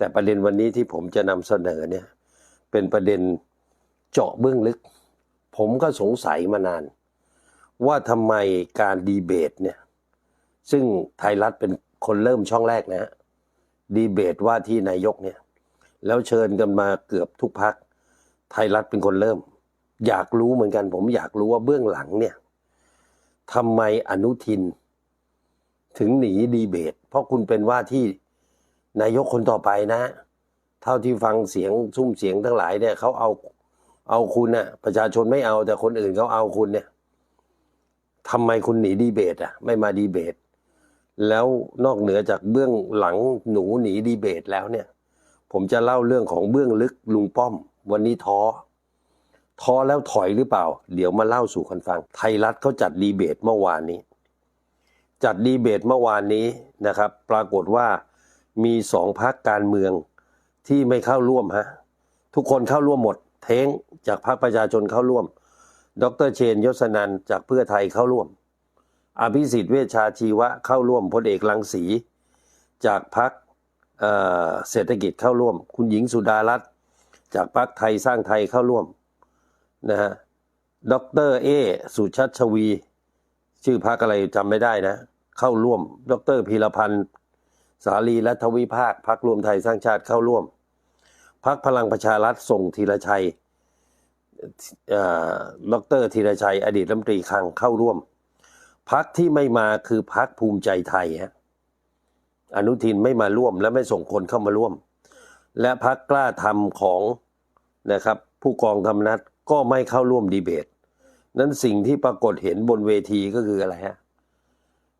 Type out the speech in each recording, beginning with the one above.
แต่ประเด็นวันนี้ที่ผมจะนำเสนอเนี่ยเป็นประเด็นเจาะเบื้องลึก ผมก็สงสัยมานาน ว่าทำไมการดีเบตเนี่ยซึ่งไทยรัฐเป็นคนเริ่มช่องแรกนะฮะดีเบตว่าที่นายกเนี่ยแล้วเชิญกันมาเกือบทุกพักไทยรัฐเป็นคนเริ่ม อยากรู้เหมือนกัน ผมอยากรู้ว่าเบื้องหลังเนี่ยทำไมอนุทิน ถึงหนีดีเบต เพราะคุณเป็นว่าที่ นายกคนต่อไปนะ เท่าที่ฟังเสียงซุ้มเสียงทั้งหลายเนี่ยเขาเอาเอาคุณน่ะ ประชาชนไม่เอาแต่คนอื่นเขาเอาคุณเนี่ยทำไมคุณหนีดีเบตอะ ไม่มาดีเบต แล้วนอกเหนือจากเบื้องหลังหนูหนีดีเบตแล้วเนี่ย ผมจะเล่าเรื่องของเบื้องลึกลุงป้อม วันนี้ท้อท้อแล้วถอยหรือเปล่า เดี๋ยวมาเล่าสู่กันฟัง ไทยรัฐเขาจัดดีเบตเมื่อวานนี้ จัดดีเบตเมื่อวานนี้นะครับ ปรากฏว่า มีสองพักการเมืองที่ไม่เข้าร่วมฮะทุกคนเข้าร่วมหมด เท้งจากพรรคประชาชนเข้าร่วม ดรเชนยศนันจากเพื่อไทยเข้าร่วม อภิสิทธิ์เวชชาชีวะเข้าร่วมพลเอกลังสี จากพรรคเอ่อเศรษฐกิจเข้าร่วม คุณหญิงสุดารัตน์จากพรรคไทยสร้างไทยเข้าร่วมนะฮะดรเอสุชัชวี ชื่อพรรคอะไรจำไม่ได้นะ เข้าร่วม ดรพีรพันธ์ สาลีรัฐวิภาคพรรครวมไทยสร้างชาติเข้าร่วมพรรคพลังประชารัฐส่งธีรชัยอ่อดรธีรชัย อดีตรัฐมนตรีคลังเข้าร่วม พักที่ไม่มาคือพักภูมิใจไทยฮะอนุทินไม่มาร่วมและไม่ส่งคนเข้ามาร่วม และพักกล้าทำของนะครับ ผู้กองธรรมนัฐก็ไม่เข้าร่วมดีเบต นั้นสิ่งที่ปรากฏเห็นบนเวทีก็คืออะไรฮะ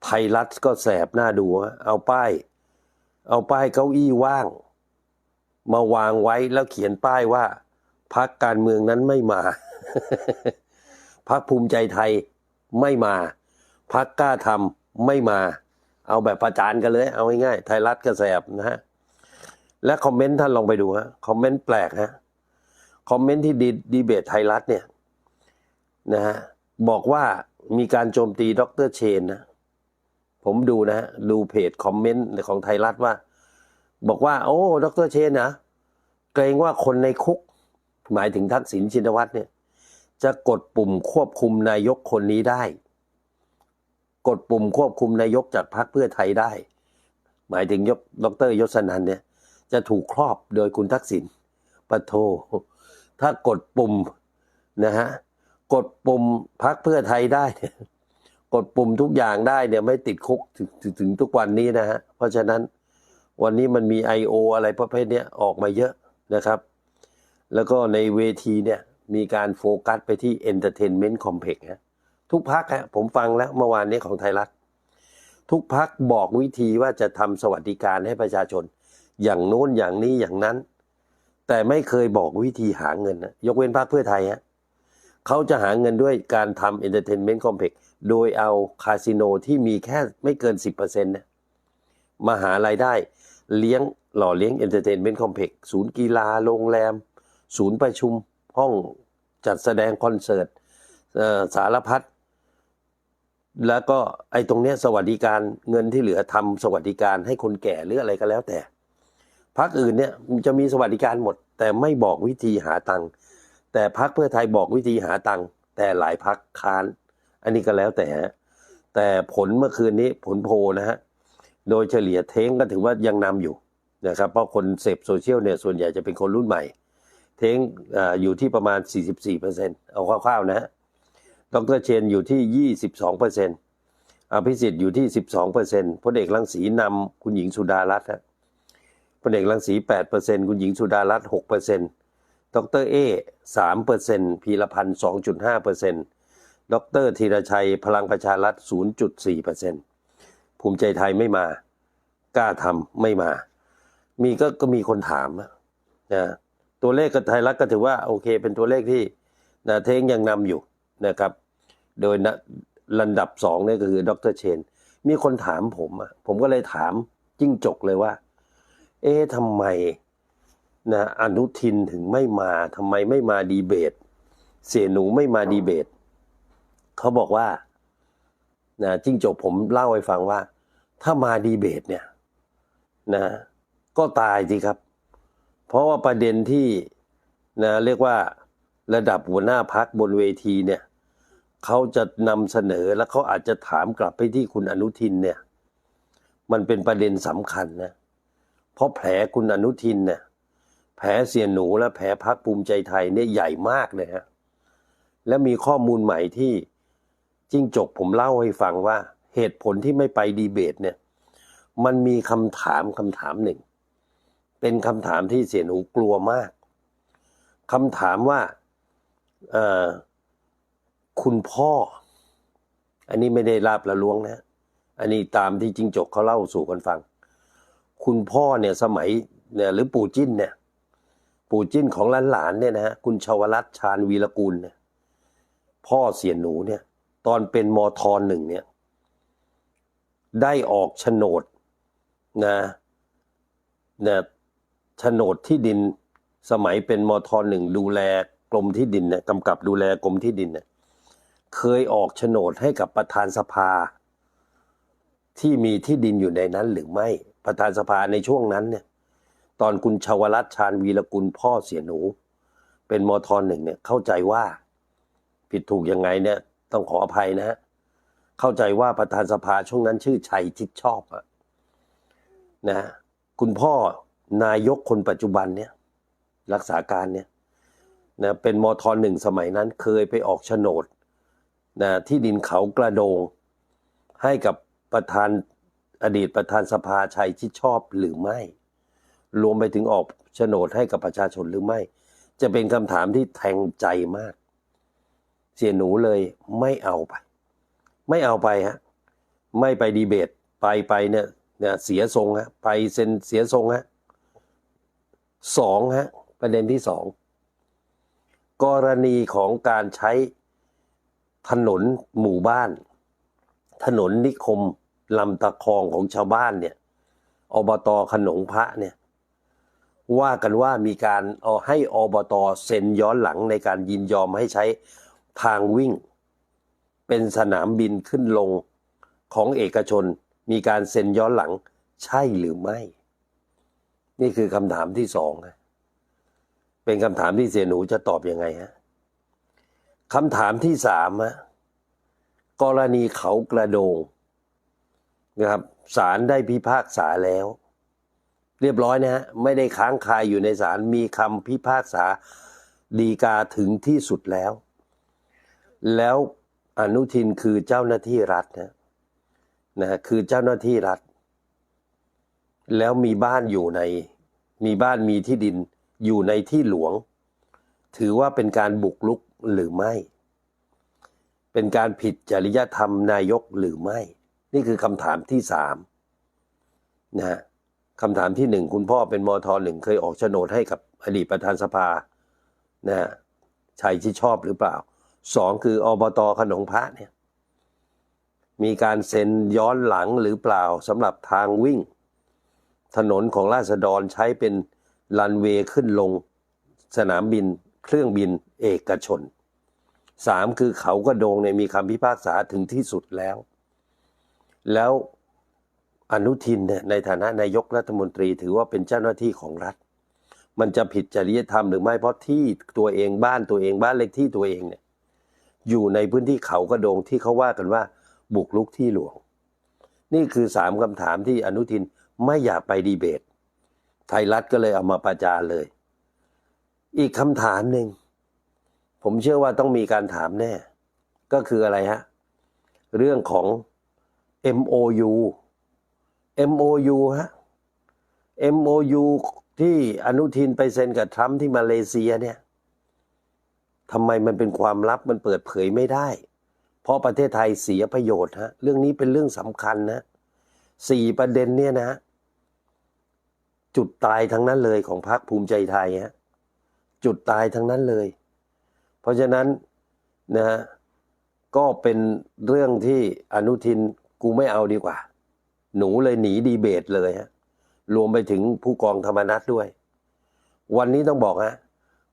ไทยรัฐก็แสบหน้าดูเอาป้าย เอาป้ายเก้าอี้ว่าง มาวางไว้แล้วเขียนป้ายว่าพักการเมืองนั้นไม่มาพักภูมิใจไทยไม่มาพักกล้าทำไม่มา เอาแบบประจานกันเลย เอาง่ายๆไทยรัฐก็แสบนะฮะและคอมเมนต์ท่านลองไปดูฮะคอมเมนต์แปลกฮะคอมเมนต์ที่ดีดีเบตไทยรัฐเนี่ยนะฮะบอกว่ามีการโจมตีดรเชนนะ ผมดูนะฮะดูเพจคอมเมนต์ของไทยรัฐว่า บอกว่า โอ้ ดรเชนนะเกรงว่าคนในคุก หมายถึงทักษิณชินวัตรเนี่ย จะกดปุ่มควบคุมนายกคนนี้ได้ กดปุ่มควบคุมนายกจากพรรคเพื่อไทยได้ หมายถึงยกดรยศนันเนี่ย จะถูกครอบโดยคุณทักษิณปะโท ถ้ากดปุ่มนะฮะกดปุ่มพรรคเพื่อไทยได้เนี่ย กดปุ่มทุกอย่างได้เนี่ยไม่ติดคุกถึงถึงทุกวันนี้นะฮะเพราะฉะนั้นวันนี้มันมี I.O. อะไรประเภทเนี้ยออกมาเยอะนะครับ แล้วก็ในเวทีเนี่ยมีการโฟกัสไปที่ Entertainment Complex ฮะทุกพักฮะผมฟังแล้วเมื่อวานนี้ของไทยรัฐ ทุกพักบอกวิธีว่าจะทำสวัสดิการให้ประชาชน อย่างโน้นอย่างนี้อย่างนั้น แต่ไม่เคยบอกวิธีหาเงินนะยกเว้นพรรคเพื่อไทยฮะเขาจะหาเงินด้วยการทำ Entertainment Complex โดยเอาคาสิโนที่มีแค่ไม่เกิน 10%นะมาหารายได้เลี้ยงหล่อเลี้ยง Entertainment Complex ศูนย์กีฬาโรงแรม ศูนย์ประชุมห้องจัดแสดงคอนเสิร์ตสารพัดแล้วก็ไอ้ตรงเนี้ยสวัสดิการเงินที่เหลือทำสวัสดิการให้คนแก่หรืออะไรก็แล้วแต่พักอื่นเนี่ยจะมีสวัสดิการหมด แต่ไม่บอกวิธีหาตังค์แต่พักเพื่อไทยบอกวิธีหาตังค์แต่หลายพักค้าน อันนี้ก็แล้วแต่ฮะแต่ผลเมื่อคืนนี้ผลโพนะฮะโดยเฉลี่ยเท้งก็ถือว่ายังนำอยู่นะครับเพราะคนเสพโซเชียลเนี่ยส่วนใหญ่จะเป็นคนรุ่นใหม่ เท้งออยู่ที่ประมาณ 44%เอาคร่าวๆนะฮะดรเชนอยู่ที่ 22%อภิสิทธิ์อยู่ที่ 12%พลเอกรังสีนำคุณหญิงสุดารัตน์ฮะพลเอกรังสี 8%คุณหญิงสุดารัตน์6%ดรเอ3%พีรพันธ์2.5% ดรธีรชัยพลังประชารัฐ 0.4%ภูมิใจไทยไม่มา กล้าทำไม่มา มีก็ก็มีคนถามนะตัวเลขกับไทยรัฐก็ถือว่าโอเค เป็นตัวเลขที่นะเทงยังนำอยู่นะครับ โดยนะลำดับสองนี่ก็คือดรเชน มีคนถามผมอะผมก็เลยถามจิ้งจกเลยว่า เอ๊ะทำไมนะอนุทินถึงไม่มาทำไมไม่มาดีเบต เสียหนูไม่มาดีเบต เขาบอกว่านะจิ้งจกผมเล่าให้ฟังว่า ถ้ามาดีเบตเนี่ยนะก็ตายสิครับ เพราะว่าประเด็นที่นะเรียกว่าระดับหัวหน้าพักบนเวทีเนี่ยเขาจะนำเสนอแล้วเขาอาจจะถามกลับไปที่คุณอนุทินเนี่ย มันเป็นประเด็นสำคัญนะเพราะแผลคุณอนุทินเนี่ยแผลเสียหนูและแผลพักภูมิใจไทยเนี่ยใหญ่มากเลยฮะและมีข้อมูลใหม่ที่ จิ้งจกผมเล่าให้ฟังว่าเหตุผลที่ไม่ไปดีเบตเนี่ย มันมีคำถามคำถามหนึ่ง เป็นคำถามที่เสียหนูกลัวมากคำถามว่าคุณพ่อ อันนี้ไม่ได้ลาบละล้วงนะ อันนี้ตามที่จิงจกเขาเล่าสู่กันฟัง คุณพ่อเนี่ยสมัยเนี่ยหรือปู่จิ้นเนี่ย ปู่จิ้นของหลานๆเนี่ยนะฮะคุณชาวรัตชาญวีรกุลเนี่ย พ่อเสียหนูเนี่ย ตอนเป็นมทหนึ่งเนี่ย ได้ออกโฉนดนะนะโฉนดที่ดินสมัยเป็นมทหนึ่งดูแลกรมที่ดินเนี่ยกำกับดูแลกรมที่ดินเนี่ยเคยออกโฉนดให้กับประธานสภา ที่มีที่ดินอยู่ในนั้นหรือไม่ประธานสภาในช่วงนั้นเนี่ย ตอนคุณชวรัตชาญวีรกุลพ่อเสียหนู เป็นมทหนึ่งเนี่ยเข้าใจว่า ผิดถูกยังไงเนี่ย ต้องขออภัยนะฮะเข้าใจว่าประธานสภาช่วงนั้นชื่อชัยชิดชอบอะนะ คุณพ่อนายกคนปัจจุบันเนี่ย รักษาการเนี่ยนะเป็นมทหนึ่งสมัยนั้นเคยไปออกโฉนดนะที่ดินเขากระโดง ให้กับประธานอดีตประธานสภาชัยชิดชอบหรือไม่ รวมไปถึงออกโฉนดให้กับประชาชนหรือไม่ จะเป็นคำถามที่แทงใจมาก เสียหนูเลยไม่เอาไป ไม่เอาไปฮะไม่ไปดีเบต ไปไปเนี่ยเนี่ยเสียทรงฮะไปเซ็นเสียทรงฮะสองฮะประเด็นที่สองกรณีของการใช้ถนนหมู่บ้าน ถนนนิคมลำตะคองของชาวบ้านเนี่ยอบตขนงพระเนี่ยว่ากันว่ามีการเอาให้อบตเซ็นย้อนหลังในการยินยอมให้ใช้ ทางวิ่ง เป็นสนามบินขึ้นลงของเอกชนมีการเซ็นย้อนหลังใช่หรือไม่ นี่คือคำถามที่สองฮะเป็นคำถามที่เสียหนูจะตอบยังไงฮะคำถามที่สามฮะกรณีเขากระโดงนะครับศาลได้พิพากษาแล้ว เรียบร้อยนะฮะไม่ได้ค้างคายอยู่ในศาลมีคำพิพากษาดีกาถึงที่สุดแล้ว แล้วอนุทินคือเจ้าหน้าที่รัฐนะนะคือเจ้าหน้าที่รัฐ แล้วมีบ้านอยู่ใน มีบ้านมีที่ดินอยู่ในที่หลวง ถือว่าเป็นการบุกลุกหรือไม่ เป็นการผิดจริยธรรมนายกหรือไม่ นี่คือคำถามที่สามนะฮะคำถามที่หนึ่งคุณพ่อเป็นมทหนึ่งเคยออกโฉนดให้กับอดีตประธานสภานะฮะชัยที่ชอบหรือเปล่า สองคืออบตขนงพระเนี่ยมีการเซ็นย้อนหลังหรือเปล่าสำหรับทางวิ่ง ถนนของราษฎรใช้เป็นรันเวย์ขึ้นลงสนามบินเครื่องบินเอกชนสามคือเขากระโดงเนี่ยมีคำพิพากษาถึงที่สุดแล้ว แล้วอนุทินเนี่ยในฐานะนายกรัฐมนตรีถือว่าเป็นเจ้าหน้าที่ของรัฐ มันจะผิดจริยธรรมหรือไม่เพราะที่ตัวเองบ้านตัวเองบ้านเลขที่ตัวเองเนี่ย อยู่ในพื้นที่เขากระโดงที่เขาว่ากันว่า บุกลุกที่หลวง นี่คือสามคำถามที่อนุทินไม่อยากไปดีเบต ไทยรัฐก็เลยเอามาประจานเลย อีกคำถามหนึ่ง ผมเชื่อว่าต้องมีการถามแน่ ก็คืออะไรฮะ เรื่องของ MOU MOU ฮะ MOU ที่อนุทินไปเซ็นกับทรัมป์ที่มาเลเซียเนี่ย ทำไมมันเป็นความลับมันเปิดเผยไม่ได้ เพราะประเทศไทยเสียประโยชน์ฮะเรื่องนี้เป็นเรื่องสำคัญนะสี่ประเด็นเนี่ยนะ จุดตายทั้งนั้นเลยของพรรคภูมิใจไทยฮะจุดตายทั้งนั้นเลย เพราะฉะนั้นนะฮะก็เป็นเรื่องที่อนุทินกูไม่เอาดีกว่า หนูเลยหนีดีเบตเลยฮะรวมไปถึงผู้กองธรรมนัฐด้วย วันนี้ต้องบอกฮะ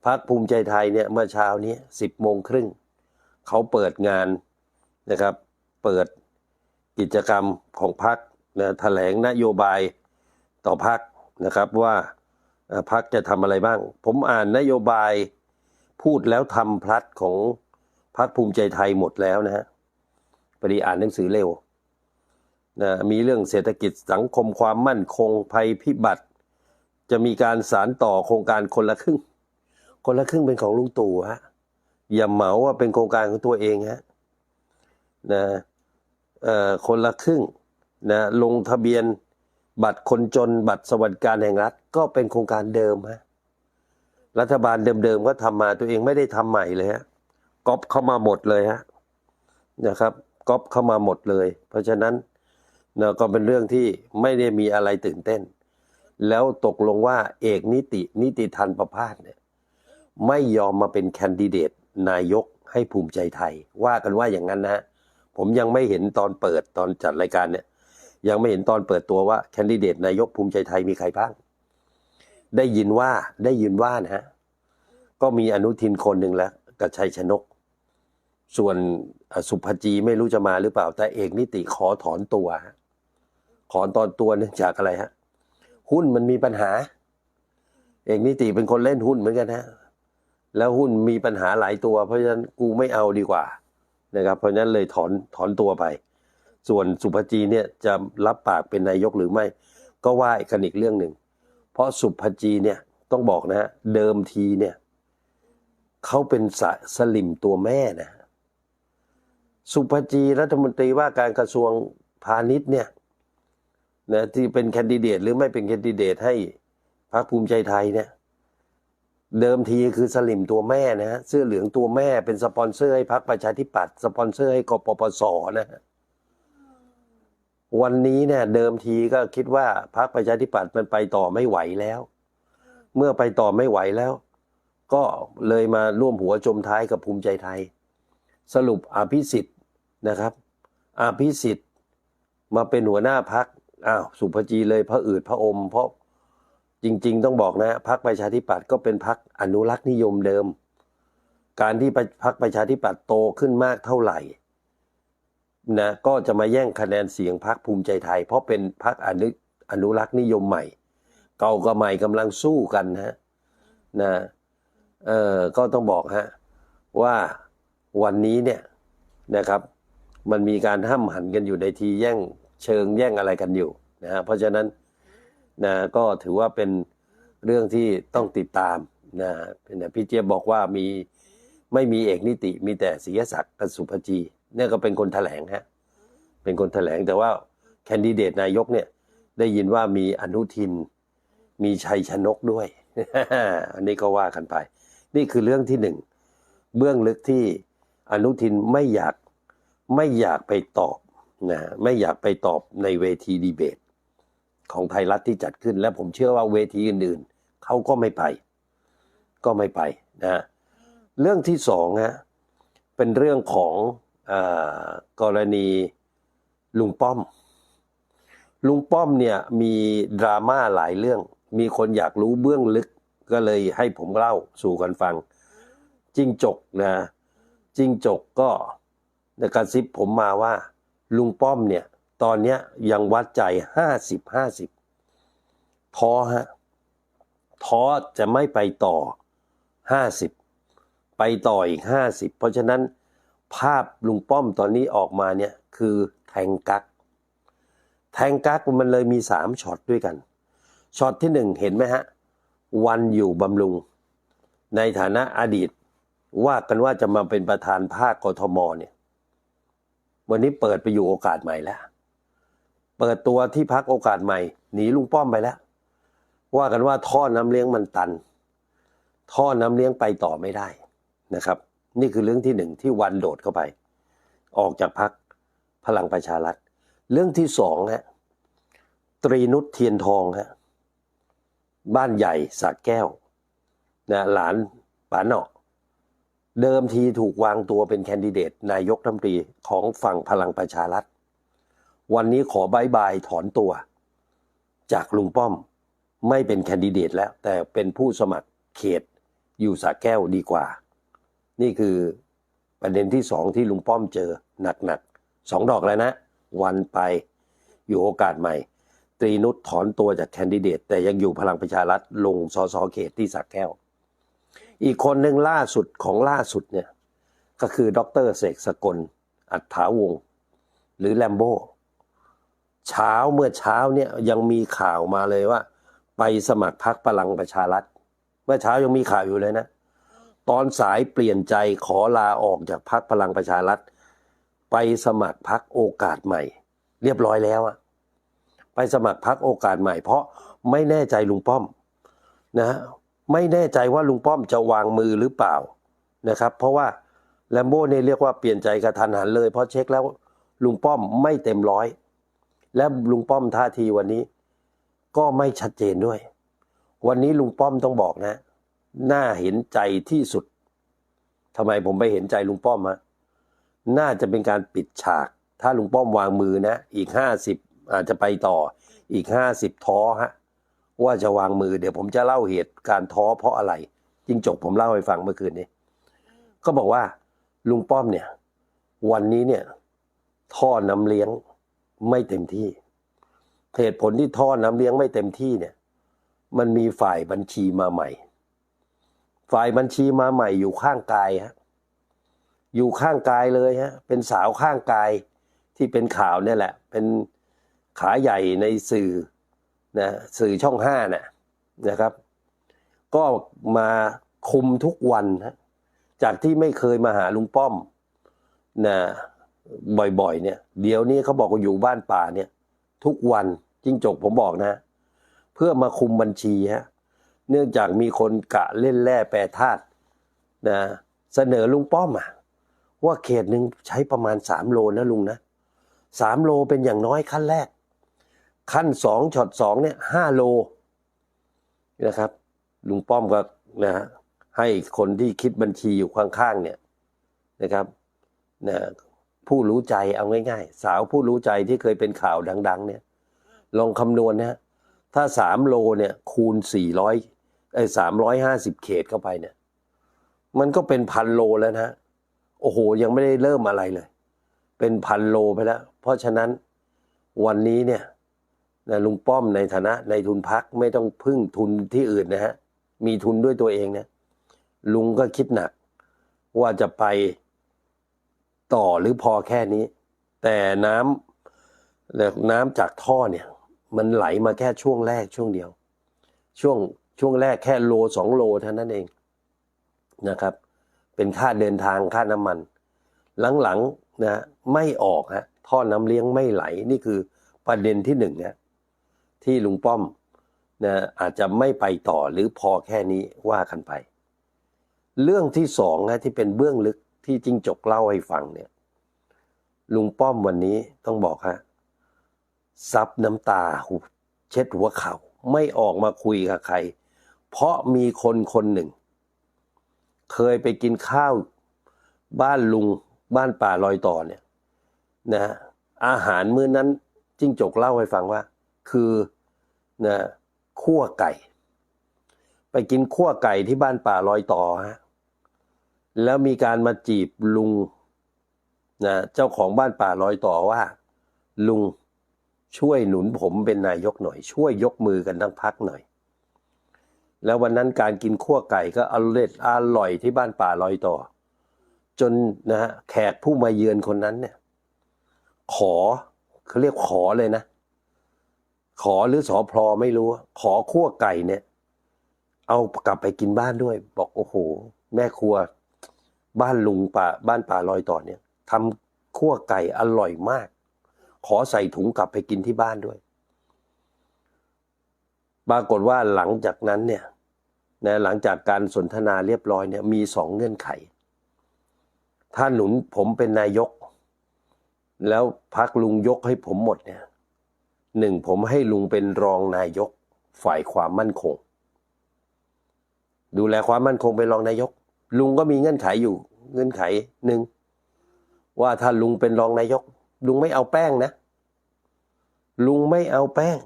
พักภูมิใจไทยเนี่ยเมื่อเช้านี้สิบโมงครึ่งเขาเปิดงานนะครับ เปิดกิจกรรมของพักนะแถลงนโยบายต่อพักนะครับว่าพักจะทำอะไรบ้าง ผมอ่านนโยบายพูดแล้วทำพลัดของพักภูมิใจไทยหมดแล้วนะฮะพอดีอ่านหนังสือเร็วนะมีเรื่องเศรษฐกิจสังคมความมั่นคงภัยพิบัติ จะมีการสารต่อโครงการคนละครึ่ง คนละครึ่งเป็นของลุงตู่ฮะอย่าเหมาว่าเป็นโครงการของตัวเองฮะนะคนละครึ่งนะลงทะเบียนบัตรคนจนบัตรสวัสดิการแห่งรัฐ ก็เป็นโครงการเดิมฮะรัฐบาลเดิมๆก็ทำมาตัวเองไม่ได้ทำใหม่เลยฮะก๊อปเข้ามาหมดเลยฮะนะครับก๊อปเข้ามาหมดเลย เพราะฉะนั้นนะก็เป็นเรื่องที่ไม่ได้มีอะไรตื่นเต้น แล้วตกลงว่าเอกนิตินิติทันประพาสเนี่ย ไม่ยอมมาเป็นแคนดิเดตนายกให้ภูมิใจไทย ว่ากันว่าอย่างนั้นนะฮะผมยังไม่เห็นตอนเปิดตอนจัดรายการเนี่ย ยังไม่เห็นตอนเปิดตัวว่าแคนดิเดตนายกภูมิใจไทยมีใครบ้าง ได้ยินว่าได้ยินว่านะฮะก็มีอนุทินคนหนึ่งแล้วกับชัยชนก ส่วนสุภจีไม่รู้จะมาหรือเปล่า แต่เอกนิติขอถอนตัว ขอตอนตัวเนื่องจากอะไรฮะ หุ้นมันมีปัญหา เอกนิติเป็นคนเล่นหุ้นเหมือนกันฮะ แล้วหุ้นมีปัญหาหลายตัว เพราะฉะนั้นกูไม่เอาดีกว่านะครับเพราะฉะนั้นเลยถอนถอนตัวไป ส่วนสุภจีเนี่ยจะรับปากเป็นนายกหรือไม่ ก็ว่ากันอีกเรื่องหนึ่ง เพราะสุภจีเนี่ยต้องบอกนะฮะเดิมทีเนี่ยเขาเป็นสสลิมตัวแม่นะสุภจีรัฐมนตรีว่าการกระทรวงพาณิชย์เนี่ยนะที่เป็นแคนดิเดตหรือไม่เป็นแคนดิเดตให้พรรคภูมิใจไทยเนี่ย เดิมทีคือสลิมตัวแม่นะฮะเสื้อเหลืองตัวแม่เป็นสปอนเซอร์ให้พรรคประชาธิปัตย์สปอนเซอร์ให้กปปสนะฮะวันนี้เนี่ยเดิมทีก็คิดว่าพรรคประชาธิปัตย์มันไปต่อไม่ไหวแล้ว เมื่อไปต่อไม่ไหวแล้ว ก็เลยมาร่วมหัวจมท้ายกับภูมิใจไทย สรุปอภิสิทธิ์นะครับอภิสิทธิ์มาเป็นหัวหน้าพักอ้าวสุภจีเลยพระอืดพระอม เพราะ จริง ๆ ต้องบอกนะพักประชาธิปัตย์ก็เป็นพักอนุรักษ์นิยมเดิม การที่พักประชาธิปัตย์โตขึ้นมากเท่าไหร่นะก็จะมาแย่งคะแนนเสียงพักภูมิใจไทย เพราะเป็นพักอนุอนุรักษ์นิยมใหม่ เก่ากับใหม่กำลังสู้กันนะฮะนะเออก็ต้องบอกฮะว่าวันนี้เนี่ยนะครับ มันมีการห้ำหันกันอยู่ในทีแย่งเชิงแย่งอะไรกันอยู่นะฮะเพราะฉะนั้น นะก็ถือว่าเป็นเรื่องที่ต้องติดตามนะพี่เจี๊ยบบอกว่ามีไม่มีเอกนิติมีแต่ศิยศักดิ์กับสุภจีเนี่ยก็เป็นคนแถลงฮะเป็นคนแถลงแต่ว่าแคนดิเดตนายกเนี่ยได้ยินว่ามีอนุทิน มีชัยชนกด้วย อันนี้ก็ว่ากันไป นี่คือเรื่องที่หนึ่งเบื้องลึกที่อนุทินไม่อยากไม่อยากไปตอบนะไม่อยากไปตอบในเวทีดีเบต ของไทยรัฐที่จัดขึ้น และผมเชื่อว่าเวทีอื่นๆเขาก็ไม่ไป ก็ไม่ไปนะเรื่องที่สองฮะเป็นเรื่องของอกรณีลุงป้อม ลุงป้อมเนี่ยมีดราม่าหลายเรื่อง มีคนอยากรู้เบื้องลึกก็เลยให้ผมเล่าสู่กันฟัง จิงจกนะจิงจกก็กระซิบผมมาว่าลุงป้อมเนี่ย ตอนเนี้ยยังวัดใจห้าสิบห้าสิบท้อฮะท้อจะไม่ไปต่อห้าสิบไปต่ออีกห้าสิบเพราะฉะนั้นภาพลุงป้อมตอนนี้ออกมาเนี่ยคือแทงกัก แทงกักมันเลยมีสามช็อตด้วยกันช็อตที่หนึ่งเห็นไหมฮะ วันอยู่บำรุง ในฐานะอดีต ว่ากันว่าจะมาเป็นประธานภาคกทมเนี่ย วันนี้เปิดไปอยู่โอกาสใหม่แล้ว เปิดตัวที่พักโอกาสใหม่ หนีลุงป้อมไปแล้ว ว่ากันว่าท่อน้ำเลี้ยงมันตัน ท่อน้ำเลี้ยงไปต่อไม่ได้นะครับ นี่คือเรื่องที่หนึ่งที่วันโดดเข้าไป ออกจากพักพลังประชารัฐ เรื่องที่สองฮะตรีนุชเทียนทองฮะบ้านใหญ่สักแก้วนะหลานป๋าเนาะเดิมทีถูกวางตัวเป็นแคนดิเดตนายกรัฐมนตรีของฝั่งพลังประชารัฐ วันนี้ขอบายบายถอนตัว จากลุงป้อมไม่เป็นแคนดิเดตแล้ว แต่เป็นผู้สมัครเขตอยู่สระแก้วดีกว่า นี่คือประเด็นที่สองที่ลุงป้อมเจอหนักๆสองดอกแล้วนะ วันไปอยู่โอกาสใหม่ ตรีนุชถอนตัวจากแคนดิเดต แต่ยังอยู่พลังประชารัฐลงสสเขตที่สักแก้ว อีกคนหนึ่งล่าสุดของล่าสุดเนี่ยก็คือดรเสกสกล อัฏฐาวงหรือแลมโบ เช้าเมื่อเช้าเนี่ยยังมีข่าวมาเลยว่า ไปสมัครพรรคพลังประชารัฐ เมื่อเช้ายังมีข่าวอยู่เลยนะ ตอนสายเปลี่ยนใจขอลาออกจากพรรคพลังประชารัฐ ไปสมัครพรรคโอกาสใหม่ เรียบร้อยแล้วอะไปสมัครพรรคโอกาสใหม่ เพราะไม่แน่ใจลุงป้อมนะฮะไม่แน่ใจว่าลุงป้อมจะวางมือหรือเปล่านะครับ เพราะว่าแลมโบ้เนี่ยเรียกว่าเปลี่ยนใจกระทันหันเลย เพราะเช็คแล้วลุงป้อมไม่เต็มร้อย และลุงป้อมท่าทีวันนี้ ก็ไม่ชัดเจนด้วย วันนี้ลุงป้อมต้องบอกนะ น่าเห็นใจที่สุดทำไมผมไปเห็นใจลุงป้อมฮะน่าจะเป็นการปิดฉาก ถ้าลุงป้อมวางมือนะ อีกห้าสิบอาจจะไปต่อ อีกห้าสิบท้อฮะว่าจะวางมือเดี๋ยวผมจะเล่าเหตุการท้อเพราะอะไรจริงจบผมเล่าให้ฟังเมื่อคืนนี้ ก็บอกว่าลุงป้อมเนี่ย วันนี้เนี่ย ท่อน้ำเลี้ยง ไม่เต็มที่เหตุผลที่ท่อน้ำเลี้ยงไม่เต็มที่เนี่ย มันมีฝ่ายบัญชีมาใหม่ ฝ่ายบัญชีมาใหม่อยู่ข้างกายฮะอยู่ข้างกายเลยฮะเป็นสาวข้างกายที่เป็นข่าวเนี่ยแหละ เป็นขาใหญ่ในสื่อนะสื่อช่องห้าน่ะนะครับ ก็มาคุมทุกวันฮะจากที่ไม่เคยมาหาลุงป้อมนะ บ่อยๆ เนี่ย เดี๋ยวนี้เขาบอกว่าอยู่บ้านป่าเนี่ย ทุกวันจิ้งจกผมบอกนะ เพื่อมาคุมบัญชีฮะเนื่องจากมีคนกะเล่นแร่แปรธาตุนะเสนอลุงป้อมอะว่าเขตหนึ่งใช้ประมาณสามโลนะลุงนะสามโลเป็นอย่างน้อยขั้นแรก ขั้นสองช็อตสองเนี่ยห้าโลนะครับ ลุงป้อมก็นะฮะให้คนที่คิดบัญชีอยู่ข้างๆเนี่ยนะครับนะ ผู้รู้ใจเอาง่าย ๆ สาวผู้รู้ใจที่เคยเป็นข่าวดัง ๆ เนี่ย ลองคำนวณนะฮะถ้าสามโลเนี่ย คูณสี่ร้อยไอ้สามร้อยห้าสิบเขตเข้าไปเนี่ย มันก็เป็นพันโลแล้วนะโอ้โห ยังไม่ได้เริ่มอะไรเลย เป็นพันโลไปแล้ว เพราะฉะนั้นวันนี้เนี่ยนะลุงป้อมในฐานะในทุนพักไม่ต้องพึ่งทุนที่อื่นนะฮะ มีทุนด้วยตัวเองเนี่ยลุงก็คิดหนักว่าจะไป ต่อหรือพอแค่นี้ แต่น้ำน้ำจากท่อเนี่ย มันไหลมาแค่ช่วงแรกช่วงเดียว ช่วงช่วงแรกแค่โลสองโลเท่านั้นเองนะครับ เป็นค่าเดินทางค่าน้ำมัน หลังๆนะไม่ออกฮะท่อน้ำเลี้ยงไม่ไหลนี่คือประเด็นที่หนึ่งนะที่ลุงป้อมนะอาจจะไม่ไปต่อหรือพอแค่นี้ว่ากันไป เรื่องที่สองนะที่เป็นเบื้องลึก ที่จิ้งจกเล่าให้ฟังเนี่ย ลุงป้อมวันนี้ต้องบอกฮะซับน้ำตาหูเช็ดหัวเขา่าไม่ออกมาคุยกับใคร เพราะมีคนคนหนึ่ง เคยไปกินข้าวบ้านลุงบ้านป่าลอยต่อเนี่ยนะอาหารมื้อนั้นจิ้งจกเล่าให้ฟังว่า คือนะขั้วไก่ ไปกินขั้วไก่ที่บ้านป่าลอยต่อฮะ แล้วมีการมาจีบลุงนะเจ้าของบ้านป่าลอยต่อว่า ลุงช่วยหนุนผมเป็นนายกหน่อย ช่วยยกมือกันทั้งพักหน่อย แล้ววันนั้นการกินขั้วไก่ก็อร่อยอร่อยที่บ้านป่าลอยต่อ จนนะฮะแขกผู้มาเยือนคนนั้นเนี่ย ขอเขาเรียกขอเลยนะ ขอหรือสอพลอไม่รู้ ขอขั้วไก่เนี่ย เอากลับไปกินบ้านด้วย บอกโอ้โห แม่ครัว บ้านลุงป่าบ้านป่าลอยต่อเนี่ยทำขั้วไก่อร่อยมาก ขอใส่ถุงกลับไปกินที่บ้านด้วยปรากฏว่าหลังจากนั้นเนี่ยนะหลังจากการสนทนาเรียบร้อยเนี่ยมีสองเงื่อนไข ถ้าหนุนผมเป็นนายก แล้วพักลุงยกให้ผมหมดเนี่ยหนึ่งผมให้ลุงเป็นรองนายกฝ่ายความมั่นคง ดูแลความมั่นคงเป็นรองนายก ลุงก็มีเงื่อนไขอยู่ เงื่อนไขหนึ่งว่าถ้าลุงเป็นรองนายก ลุงไม่เอาแป้งนะ ลุงไม่เอาแป้ง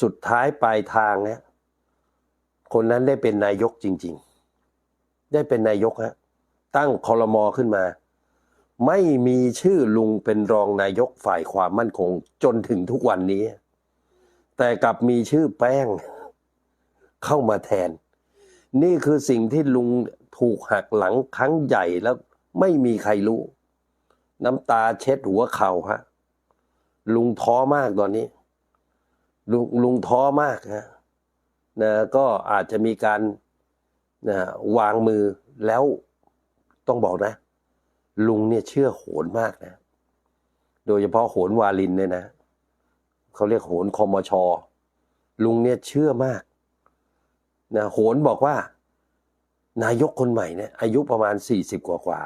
สุดท้ายปลายทางเนี่ยคนนั้นได้เป็นนายกจริง ๆ ได้เป็นนายกฮะตั้งคอรมอขึ้นมา ไม่มีชื่อลุงเป็นรองนายกฝ่ายความมั่นคง จนถึงทุกวันนี้ แต่กลับมีชื่อแป้ง เข้ามาแทน นี่คือสิ่งที่ลุงถูกหักหลังครั้งใหญ่แล้วไม่มีใครรู้ น้ำตาเช็ดหัวเข่าฮะ ลุงท้อมากตอนนี้ ลุงลุงท้อมากฮะนะก็อาจจะมีการนะวางมือแล้วต้องบอกนะ ลุงเนี่ยเชื่อโหนมากนะ โดยเฉพาะโหนวาลินเนี่ยนะเขาเรียกโหนคอมชลุงเนี่ยเชื่อมาก นะโหนบอกว่า นายกคนใหม่เนี่ยอายุประมาณสี่สิบกว่ากว่า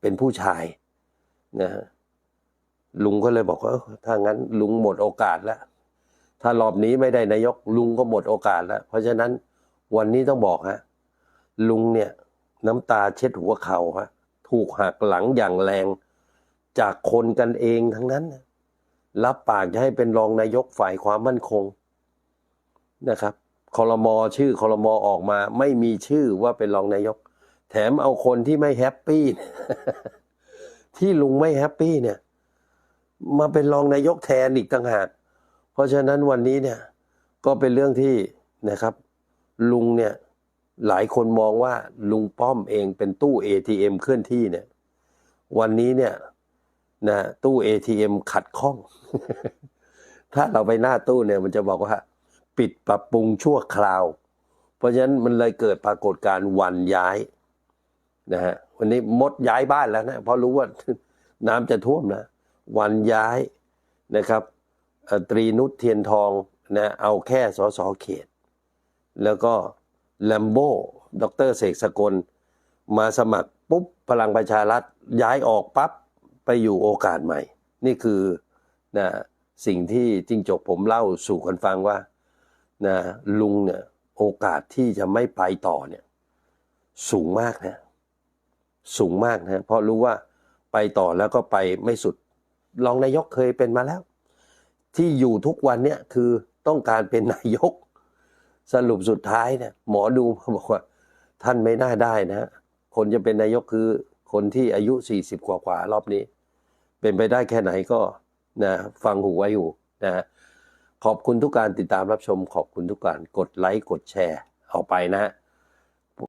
เป็นผู้ชายนะฮะลุงก็เลยบอกว่าถ้างั้นลุงหมดโอกาสแล้ว ถ้ารอบนี้ไม่ได้นายกลุงก็หมดโอกาสแล้ว เพราะฉะนั้นวันนี้ต้องบอกฮะลุงเนี่ย น้ำตาเช็ดหัวเข่าฮะถูกหักหลังอย่างแรงจากคนกันเองทั้งนั้น รับปากจะให้เป็นรองนายกฝ่ายความมั่นคงนะครับ คอรมอชื่อคอรมอออกมา ไม่มีชื่อว่าเป็นรองนายก แถมเอาคนที่ไม่แฮปปี้ที่ลุงไม่แฮปปี้เนี่ย มาเป็นรองนายกแทนอีกต่างหาก เพราะฉะนั้นวันนี้เนี่ย ก็เป็นเรื่องที่นะครับ ลุงเนี่ย หลายคนมองว่าลุงป้อมเองเป็นตู้ ATM เคลื่อนที่เนี่ย วันนี้เนี่ยนะตู้ ATM ขัดข้อง ถ้าเราไปหน้าตู้เนี่ย มันจะบอกว่า ปิดปรับปรุงชั่วคราว เพราะฉะนั้นมันเลยเกิดปรากฏการณ์วันย้ายนะฮะวันนี้มดย้ายบ้านแล้วนะเพราะรู้ว่าน้ำจะท่วมนะ วันย้ายนะครับอตรีนุชเทียนทองนะเอาแค่สสเขต แล้วก็แลมโบ้ดรเสกสกล มาสมัครปุ๊บพลังประชารัฐย้ายออกปั๊บไปอยู่โอกาสใหม่ นี่คือนะสิ่งที่จริงจกผมเล่าสู่คนฟังว่า นะลุงเนี่ยโอกาสที่จะไม่ไปต่อเนี่ยสูงมากนะสูงมากนะเพราะรู้ว่าไปต่อแล้วก็ไปไม่สุดรองนายกเคยเป็นมาแล้ว ที่อยู่ทุกวันเนี่ยคือต้องการเป็นนายก สรุปสุดท้ายเนี่ยหมอดูมาบอกว่า ท่านไม่น่าได้นะคนจะเป็นนายกคือคนที่อายุสี่สิบกว่ากว่ารอบนี้ เป็นไปได้แค่ไหนก็นะฟังหูไว้หูนะ ขอบคุณทุกการติดตามรับชม ขอบคุณทุกการกดไลค์กดแชร์ออกไปนะฮะ